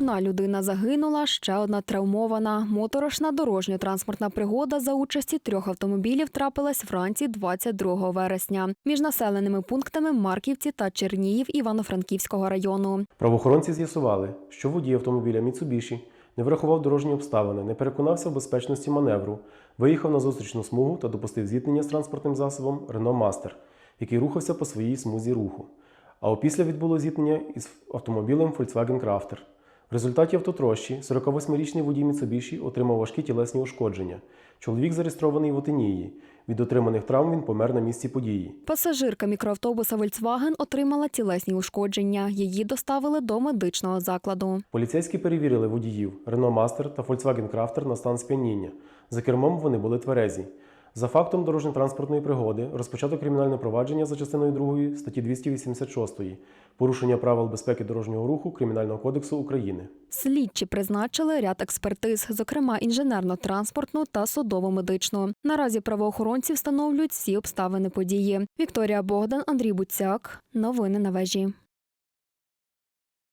Одна людина загинула, ще одна травмована. Моторошна дорожньо-транспортна пригода за участі трьох автомобілів трапилась вранці 22 вересня між населеними пунктами Марківці та Черніїв Івано-Франківського району. Правоохоронці з'ясували, що водій автомобіля Mitsubishi не врахував дорожні обставини, не переконався в безпечності маневру, виїхав на зустрічну смугу та допустив зіткнення з транспортним засобом Renault Master, який рухався по своїй смузі руху. А опісля відбуло зіткнення із автомобілем Volkswagen Crafter. В результаті автотрощі 48-річний водій Mitsubishi отримав важкі тілесні ушкодження. Чоловік зареєстрований в Отинії. Від отриманих травм він помер на місці події. Пасажирка мікроавтобуса Volkswagen отримала тілесні ушкодження. Її доставили до медичного закладу. Поліцейські перевірили водіїв Renault Master та Volkswagen Crafter на стан сп'яніння. За кермом вони були тверезі. За фактом дорожньо-транспортної пригоди розпочато кримінальне провадження за частиною 2 статті 286 порушення правил безпеки дорожнього руху Кримінального кодексу України. Слідчі призначили ряд експертиз, зокрема інженерно-транспортну та судово-медичну. Наразі правоохоронці встановлюють всі обставини події. Вікторія Богдан, Андрій Буцяк. Новини на вежі.